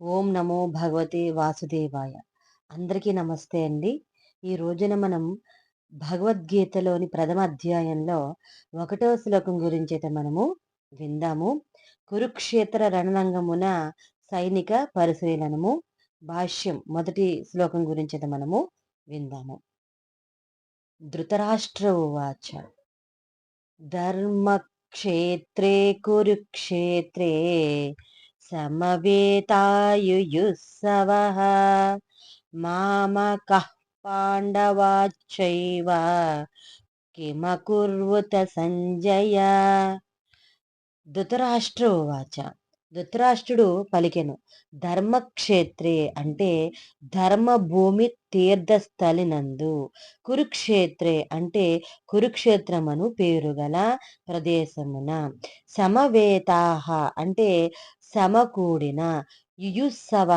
ఓం నమో భగవతే వాసుదేవాయ. అందరికీ నమస్తే అండి. ఈ రోజున మనం భగవద్గీతలోని ప్రథమ అధ్యాయంలో ఒకటో శ్లోకం గురించి అయితే మనము విందాము. కురుక్షేత్ర రణరంగమున సైనిక పరిశీలనము భాష్యం మొదటి శ్లోకం గురించి అయితే మనము విందాము. ధృతరాష్ట్ర ఉవాచ. ధర్మక్షేత్రే కురుక్షేత్రే సమవేతాయుయుస్సవः మామక పాండవాచ్చైవ కిమకుర్వుత సంజయ ధృతరాష్ట్రోవాచ ధృతరాష్ట్రుడు పలికెను ధర్మక్షేత్రే అంటే ధర్మభూమి తీర్థస్థలినందు కురుక్షేత్రే అంటే కురుక్షేత్రమను పేరుగల ప్రదేశమున. సమవేతాహ అంటే సమకూడిన యుయుత్సవ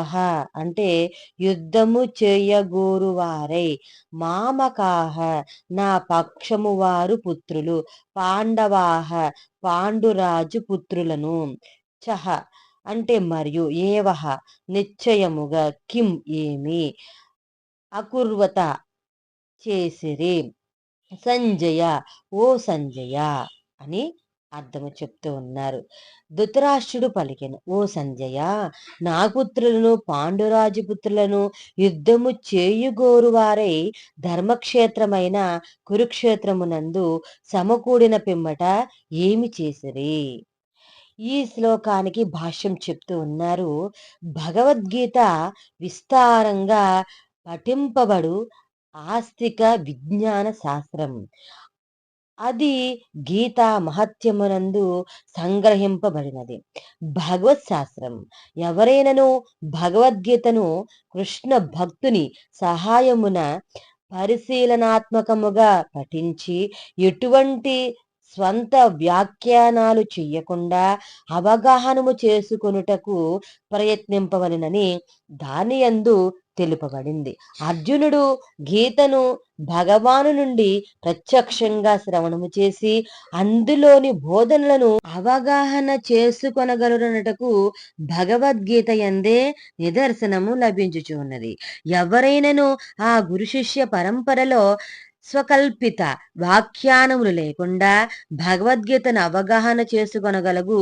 అంటే యుద్ధము చేయగోరువారై. మామకాహ నా పక్షము వారు పుత్రులు పాండవాహ పాండురాజు పుత్రులను. చహ అంటే మరియు ఏవహ నిశ్చయముగా కిం ఏమి? అకుర్వత చేసిరి. సంజయ ఓ సంజయ అని అర్థము చెప్తూ ఉన్నారు. ధృతరాష్ట్రుడు పలికెను ఓ సంజయ నా పుత్రులను పాండురాజు పుత్రులను యుద్ధము చేయుగోరువారై ధర్మక్షేత్రమైన కురుక్షేత్రమునందు సమకూడిన పిమ్మట ఏమి చేసిరి? ఈ శ్లోకానికి భాష్యం చెప్తూ ఉన్నారు. భగవద్గీత విస్తారంగా పఠింపబడు ఆస్తిక విజ్ఞాన శాస్త్రం. అది గీత మహత్యమునందు సంగ్రహింపబడినది. భగవత్ శాస్త్రం. ఎవరైనను భగవద్గీతను కృష్ణ భక్తుని సహాయమున పరిశీలనాత్మకముగా పఠించి ఎటువంటి స్వంత వ్యాఖ్యానాలు చెయ్యకుండా అవగాహనము చేసుకొనుటకు ప్రయత్నింపవలనని దాని యందు తెలుపబడింది. అర్జునుడు గీతను భగవాను నుండి ప్రత్యక్షంగా శ్రవణము చేసి అందులోని బోధనలను అవగాహన చేసుకొనగలుగునటకు భగవద్గీత ఎందే నిదర్శనము లభించుచున్నది. ఎవరైనను ఆ గురు శిష్య పరంపరలో స్వకల్పిత వాఖ్యానములు లేకుండా భగవద్గీతను అవగాహన చేసుకొనగలగు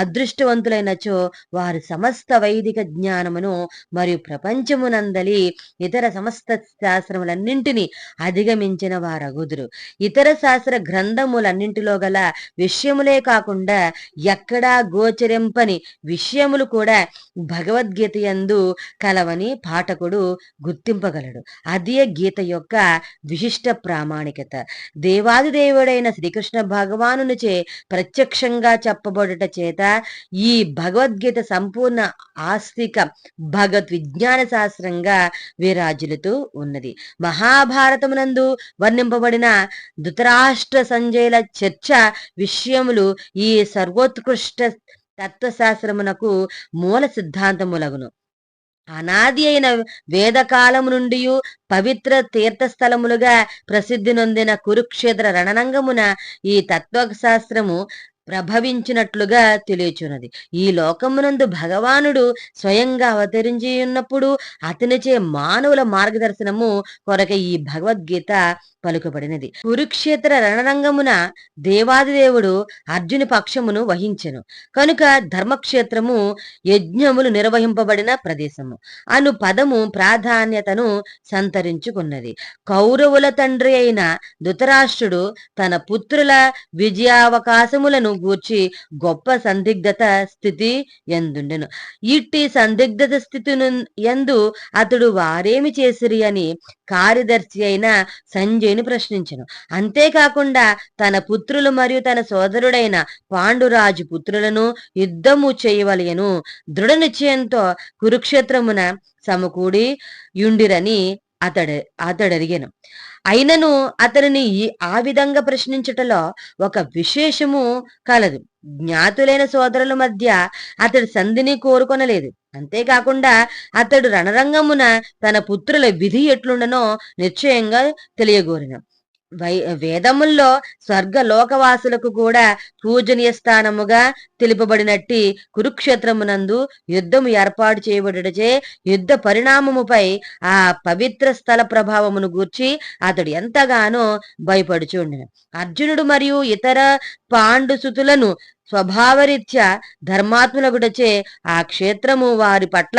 అదృష్టవంతులైనచో వారు సమస్త వైదిక జ్ఞానమును మరియు ప్రపంచమునందలి ఇతర సమస్త శాస్త్రములన్నింటినీ అధిగమించిన వారగుదురు. ఇతర శాస్త్ర గ్రంథములన్నింటిలో గల విషయములే కాకుండా ఎక్కడా గోచరింపని విషయములు కూడా భగవద్గీత యందు కలవని పాఠకుడు గుర్తింపగలడు. అదే గీత యొక్క విశిష్ట ప్రామాణికత. దేవాదిదేవుడైన శ్రీకృష్ణ భగవానునిచే ప్రత్యక్షంగా చెప్పబడుట చేత ఈ భగవద్గీత సంపూర్ణ ఆస్తిక భగవద్ విజ్ఞాన శాస్త్రంగా విరాజులుతూ ఉన్నది. మహాభారతమునందు వర్ణింపబడిన ధృతరాష్ట్ర సంజయుల చర్చ విషయములు ఈ సర్వోత్కృష్ట తత్వశాస్త్రమునకు మూల సిద్ధాంతములగును. అనాది అయిన వేదకాలము నుండి పవిత్ర తీర్థస్థలములుగా ప్రసిద్ధి నొందిన కురుక్షేత్ర రణరంగమున ఈ తత్వశాస్త్రము ప్రభవించినట్లుగా తెలియచున్నది. ఈ లోకమునందు భగవానుడు స్వయంగా అవతరించి ఉన్నప్పుడు అతనిచే మానవుల మార్గదర్శనము కొరక ఈ భగవద్గీత పలుకబడినది. కురుక్షేత్ర రణరంగమున దేవాదిదేవుడు అర్జుని పక్షమును వహించెను. కనుక ధర్మక్షేత్రము యజ్ఞములు నిర్వహింపబడిన ప్రదేశము. అను పదము ప్రాధాన్యతను సంతరించుకున్నది. కౌరవుల తండ్రి అయిన ధృతరాష్ట్రుడు తన పుత్రుల విజయావకాశములను గూర్చి గొప్ప సందిగ్ధత స్థితి ఎందుండెను. ఇట్టి సందిగ్ధత స్థితి ఎందు అతడు వారేమి చేసిరి అని కార్యదర్శి అయిన సంజయ్ను ప్రశ్నించను. అంతేకాకుండా తన పుత్రులు మరియు తన సోదరుడైన పాండురాజు పుత్రులను యుద్ధము చేయవలయను దృఢ నిశ్చయంతో కురుక్షేత్రమున సమకూడి యుండిరని అతడు అతడు అడిగాను. అయినను అతనిని ఆ విధంగా ప్రశ్నించుటలో ఒక విశేషము కలదు. జ్ఞాతులైన సోదరుల మధ్య అతడు సంధిని కోరుకొనలేదు. అంతేకాకుండా అతడు రణరంగమున తన పుత్రుల విధి ఎట్లుండనో నిశ్చయంగా తెలియగోరిన. వేదముల్లో స్వర్గ లోకవాసులకు కూడా పూజనీయ స్థానముగా తెలుపబడినట్టి కురుక్షేత్రమునందు యుద్ధము ఏర్పాటు చేయబడుటచే యుద్ధ పరిణామముపై ఆ పవిత్ర స్థల ప్రభావమును గూర్చి అతడు ఎంతగానో భయపడుచుండెను. అర్జునుడు మరియు ఇతర పాండుసుతులను స్వభావరీత్యా ధర్మాత్ములకుడచే ఆ క్షేత్రము వారి పట్ల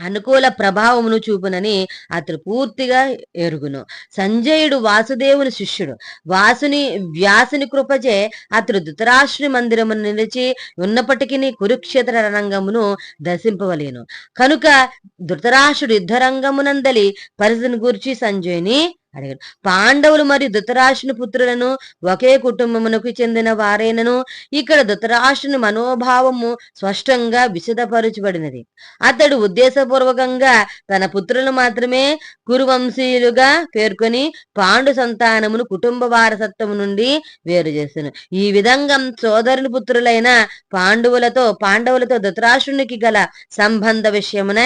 అనుకూల ప్రభావమును చూపునని అతడు పూర్తిగా ఎరుగును. సంజయుడు వాసుదేవుని శిష్యుడు. వాసుని వ్యాసుని కృపచే అతడు ధృతరాష్ట్రుని మందిరమును నిలిచి ఉన్నప్పటికీ కురుక్షేత్ర రంగమును దర్శింపవలేను. కనుక ధృతరాష్ట్రుడు యుద్ధరంగమునందలి పరిస్థితిని గురించి సంజయుని అడిగాడు పాండవులు మరియు ధృతరాష్ట్రుని పుత్రులను ఒకే కుటుంబమునకు చెందిన వారేనను ఇక్కడ ధృతరాష్ట్రుని మనోభావము స్పష్టంగా విశదపరచబడినది. అతడు ఉద్దేశపూర్వకంగా తన పుత్రులను మాత్రమే కురువంశీయులుగా పేర్కొని పాండు సంతానమును కుటుంబ వారసత్వం నుండి వేరు చేశాను ఈ విధంగా సోదరుని పుత్రులైన పాండవులతో పాండవులతో ధృతరాష్ట్రునికి గల సంబంధ విషయమున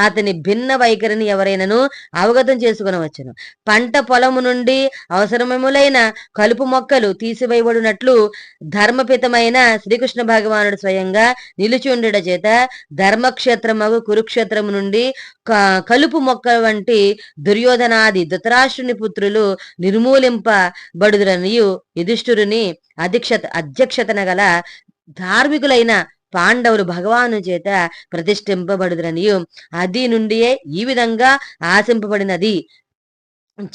అతని భిన్న వైఖరిని ఎవరైనాను అవగతం చేసుకునవచ్చును. పంట పొలము నుండి అవసరములైన కలుపు మొక్కలు తీసివేయబడినట్లు ధర్మపితమైన శ్రీకృష్ణ భగవానుడు స్వయంగా నిలిచి ఉండట చేత ధర్మక్షేత్రమగు కురుక్షేత్రము నుండి క- కలుపు మొక్క వంటి దుర్యోధనాది ధృతరాష్ట్రుని పుత్రులు నిర్మూలింపబడుదురనియు యుధిష్ఠురుని అధిక్షత అధ్యక్షతన గల ధార్మికులైన పాండవులు భగవాను చేత ప్రతిష్ఠింపబడుదురనియు. అది నుండియే ఈ విధంగా ఆశింపబడినది.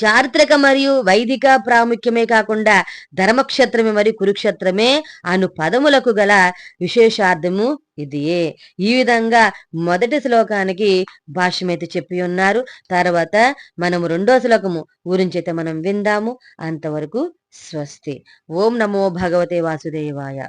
చారిత్రక మరియు వైదిక ప్రాముఖ్యమే కాకుండా ధర్మక్షేత్రమే మరియు కురుక్షేత్రమే అను పదములకు గల విశేషార్థము ఇదియే ఈ విధంగా మొదటి శ్లోకానికి భాష్యమైతే చెప్పి ఉన్నారు. తర్వాత మనము రెండో శ్లోకము గురించి అయితే మనం విందాము. అంతవరకు స్వస్తి. ఓం నమో భగవతే వాసుదేవాయ.